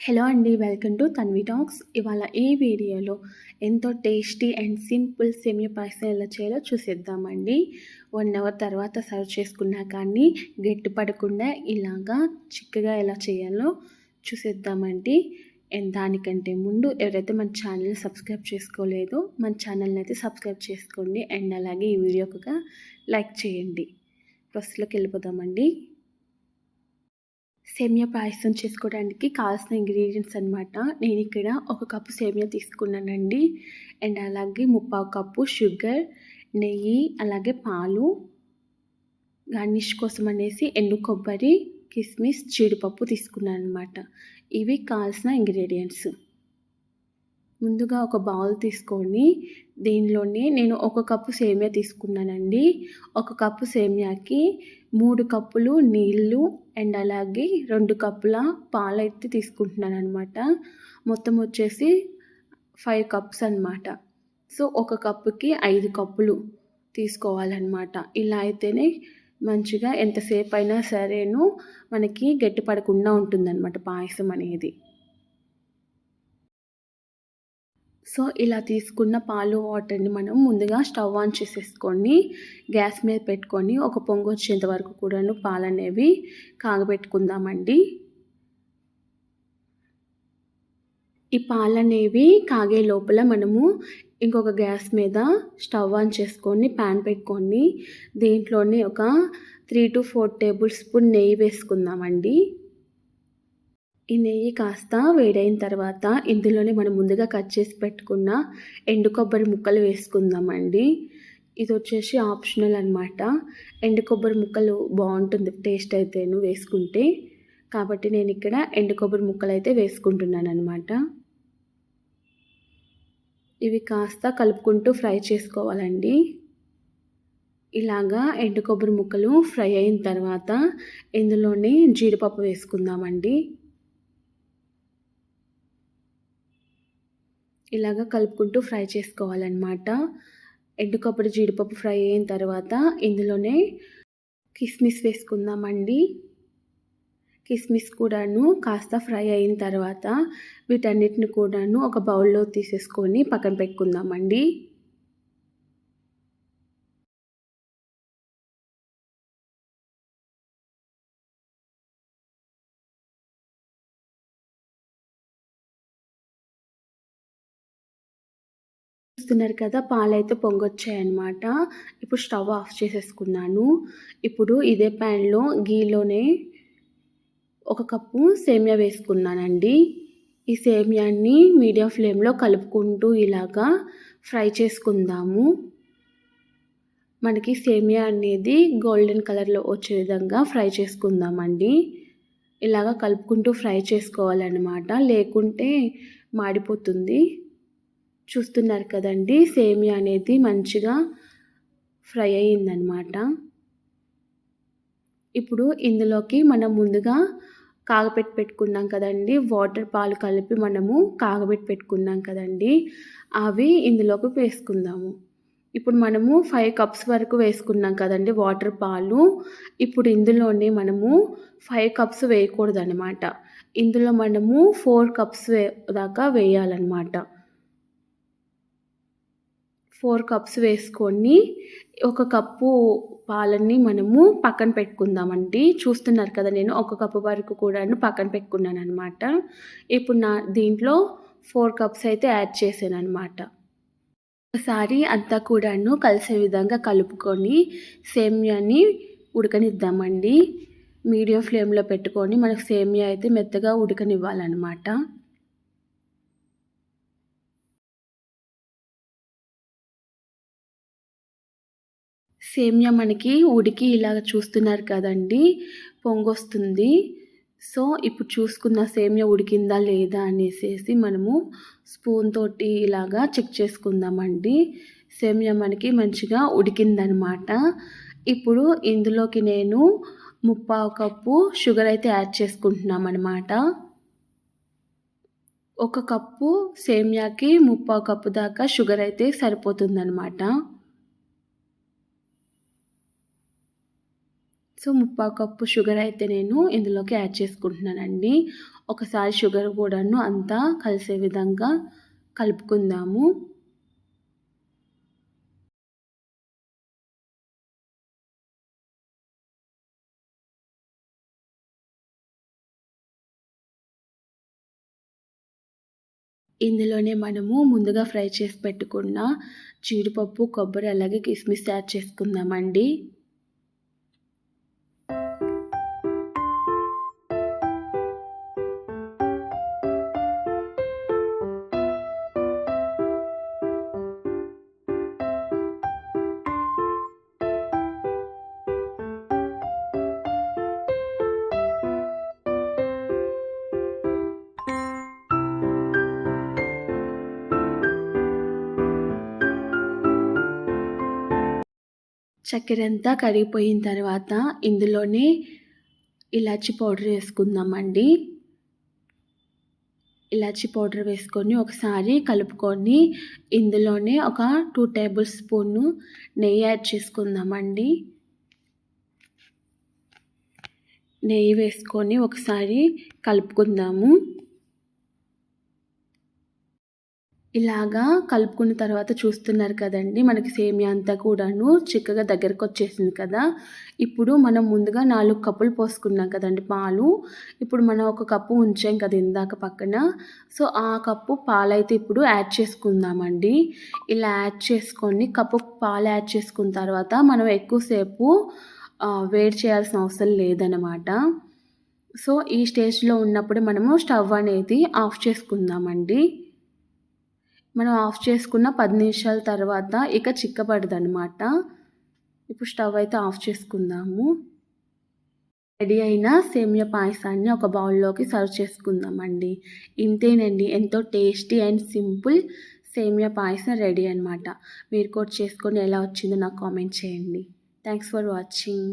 Hello అండి welcome to Tanvi talks. ఇవాళ ఈ వీడియోలో ఎంతో టేస్టీ అండ్ సింపుల్ సేమియా పాయసం ఎలా చేయాలో చూసేద్దామండి. వన్ అవర్ తర్వాత సర్వ్ చేసుకున్నా కానీ గట్టి పడకుండా ఇలాగా చిక్కగా ఎలా చేయాలో చూసేద్దామండి. అండ్ దానికంటే ముందు ఎవరైతే మన ఛానల్ సబ్స్క్రైబ్ చేసుకోలేదో మన ఛానల్ని అయితే సబ్స్క్రైబ్ చేసుకోండి. అండ్ అలాగే ఈ వీడియోకి లైక్ చేయండి. ప్రస్తుతలోకి వెళ్ళిపోదామండి. సేమియా పాయసం చేసుకోవడానికి కావాల్సిన ఇంగ్రీడియంట్స్ అనమాట నేను ఇక్కడ ఒక కప్పు సేమియా తీసుకున్నానండి. అండ్ అలాగే ముప్పావు కప్పు షుగర్ నెయ్యి అలాగే పాలు గార్నిష్ కోసం అనేసి ఎండు కొబ్బరి కిస్మిస్ జీడిపప్పు తీసుకున్నాను అనమాట ఇవి కావాల్సిన ఇంగ్రీడియంట్స్. ముందుగా ఒక బౌల్ తీసుకొని దీనిలోనే నేను ఒక కప్పు సేమియా తీసుకున్నానండి. ఒక కప్పు సేమియాకి మూడు కప్పులు నీళ్ళు అండ్ అలాగే రెండు కప్పుల పాలైతే తీసుకుంటున్నాను అనమాట మొత్తం వచ్చేసి ఫైవ్ కప్స్ అనమాట సో ఒక కప్పుకి ఐదు కప్పులు తీసుకోవాలన్నమాట. ఇలా అయితేనే మంచిగా ఎంతసేపు అయినా సరేను మనకి గట్టి పడకుండా ఉంటుందన్నమాట పాయసం అనేది. సో ఇలా తీసుకున్న పాలు వాటర్ని మనం ముందుగా స్టవ్ ఆన్ చేసేసుకొని గ్యాస్ మీద పెట్టుకొని ఒక పొంగు వచ్చేంత వరకు కూడాను పాలు అనేవి కాగబెట్టుకుందామండి. ఈ పాలు అనేవి కాగే లోపల మనము ఇంకొక గ్యాస్ మీద స్టవ్ ఆన్ చేసుకొని ప్యాన్ పెట్టుకొని దీంట్లోనే ఒక three to four tablespoon నెయ్యి వేసుకుందామండి. ఈ నెయ్యి కాస్త వేడైన తర్వాత ఇందులోనే మనం ముందుగా కట్ చేసి పెట్టుకున్న ఎండు కొబ్బరి ముక్కలు వేసుకుందామండి. ఇది వచ్చేసి ఆప్షనల్ అనమాట ఎండు కొబ్బరి ముక్కలు బాగుంటుంది టేస్ట్ అయితేను వేసుకుంటే. కాబట్టి నేను ఇక్కడ ఎండు కొబ్బరి ముక్కలు అయితే వేసుకుంటున్నాను అనమాట ఇవి కాస్త కలుపుకుంటూ ఫ్రై చేసుకోవాలండి. ఇలాగా ఎండు కొబ్బరి ముక్కలు ఫ్రై అయిన తర్వాత ఇందులోనే జీడిపప్పు వేసుకుందామండి. ఇలాగ కలుపుకుంటూ ఫ్రై చేసుకోవాలన్నమాట. ఎండు కొబ్బరి జీడిపప్పు ఫ్రై అయిన తర్వాత ఇందులోనే కిస్మిస్ వేసుకుందామండి. కిస్మిస్ కూడాను కాస్త ఫ్రై అయిన తర్వాత వీటన్నిటిని కూడాను ఒక బౌల్లో తీసేసుకొని పక్కన పెట్టుకుందామండి. చూస్తున్నారు కదా పాలైతే పొంగొచ్చాయన్నమాట. ఇప్పుడు స్టవ్ ఆఫ్ చేసేసుకున్నాను. ఇప్పుడు ఇదే ప్యాన్లో గీలోనే ఒక కప్పు సేమియా వేసుకున్నానండి. ఈ సేమియాన్ని మీడియం ఫ్లేమ్లో కలుపుకుంటూ ఇలాగా ఫ్రై చేసుకుందాము. మనకి సేమియా అనేది గోల్డెన్ కలర్లో వచ్చే విధంగా ఫ్రై చేసుకుందామండి. ఇలాగా కలుపుకుంటూ ఫ్రై చేసుకోవాలన్నమాట. లేకుంటే మాడిపోతుంది. చూస్తున్నారు కదండి. సేమియా అనేది మంచిగా ఫ్రై అయ్యిందనమాట ఇప్పుడు ఇందులోకి మనం ముందుగా కాగపెట్టి పెట్టుకున్నాం కదండి. వాటర్ పాలు కలిపి మనము కాగబెట్టి పెట్టుకున్నాం కదండి. అవి ఇందులోకి వేసుకుందాము. ఇప్పుడు మనము ఫైవ్ కప్స్ వరకు వేసుకున్నాం కదండి వాటర్ పాలు. ఇప్పుడు ఇందులోనే మనము ఫైవ్ కప్స్ వేయకూడదు అనమాట ఇందులో మనము ఫోర్ కప్స్ దాకా వేయాలన్నమాట. ఫోర్ కప్స్ వేసుకొని ఒక కప్పు పాలన్నీ మనము పక్కన పెట్టుకుందామండి. చూస్తున్నారు కదా నేను ఒక కప్పు వరకు కూడా పక్కన పెట్టుకున్నాను అనమాట ఇప్పుడు నా దీంట్లో ఫోర్ కప్స్ అయితే యాడ్ చేశాను అనమాట ఒకసారి అంతా కూడాను కలిసే విధంగా కలుపుకొని సేమియాని ఉడకనిద్దామండి. మీడియం ఫ్లేమ్లో పెట్టుకొని మనకు సేమియా అయితే మెత్తగా ఉడకనివ్వాలన్నమాట. సేమ్యా మనకి ఉడికి ఇలాగ చూస్తున్నారు కదండి పొంగొస్తుంది. సో ఇప్పుడు చూసుకున్న సేమ్యా ఉడికిందా లేదా అనేసి మనము స్పూన్ తోటి ఇలాగా చెక్ చేసుకుందామండి. సేమ్యా మనకి మంచిగా ఉడికిందనమాట. ఇప్పుడు ఇందులోకి నేను ముప్పావు కప్పు షుగర్ అయితే యాడ్ చేసుకుంటున్నాం అనమాట ఒక కప్పు సేమ్యాకి ముప్పావు కప్పు దాకా షుగర్ అయితే సరిపోతుందన్నమాట సో ముప్పా కప్పు షుగర్ అయితే నేను ఇందులోకి యాడ్ చేసుకుంటున్నానండి. ఒకసారి షుగర్ కూడాను అంతా కలిసే విధంగా కలుపుకుందాము. ఇందులోనే మనము ముందుగా ఫ్రై చేసి పెట్టుకున్న జీడిపప్పు కొబ్బరి అలాగే కిస్మిస్ యాడ్ చేసుకుందామండి. చక్కెర అంతా కరిగిపోయిన తర్వాత ఇందులోనే ఇలాచి పౌడర్ వేసుకుందామండి. ఇలాచి పౌడర్ వేసుకొని ఒకసారి కలుపుకొని ఇందులోనే ఒక టూ టేబుల్ స్పూన్ నెయ్యి యాడ్ చేసుకుందామండి. నెయ్యి వేసుకొని ఒకసారి కలుపుకుందాము. ఇలాగా కలుపుకున్న తర్వాత చూస్తున్నారు కదండి మనకి సేమియా అంతా కూడాను చిక్కగా దగ్గరకు వచ్చేసింది కదా. ఇప్పుడు మనం ముందుగా నాలుగు కప్పులు పోసుకున్నాం కదండి పాలు. ఇప్పుడు మనం ఒక కప్పు ఉంచాం కదా ఇందాక పక్కన. సో ఆ కప్పు పాలైతే ఇప్పుడు యాడ్ చేసుకుందామండి. ఇలా యాడ్ చేసుకొని కప్పు పాలు యాడ్ చేసుకున్న తర్వాత మనం ఎక్కువసేపు వేడి చేయాల్సిన అవసరం లేదనమాట సో ఈ స్టేజ్లో ఉన్నప్పుడు మనము స్టవ్ అనేది ఆఫ్ చేసుకుందామండి. మనం ఆఫ్ చేసుకున్న పది నిమిషాల తర్వాత ఇక చిక్కబడదు అనమాట ఇప్పుడు స్టవ్ అయితే ఆఫ్ చేసుకుందాము. రెడీ అయిన సేమియా పాయసాన్ని ఒక బౌల్లోకి సర్వ్ చేసుకుందామండి. ఇంతేనండి ఎంతో టేస్టీ అండ్ సింపుల్ సేమియా పాయసం రెడీ అనమాట మీరు కూడా చేసుకొని ఎలా వచ్చిందో నాకు కామెంట్ చేయండి. Thanks for watching.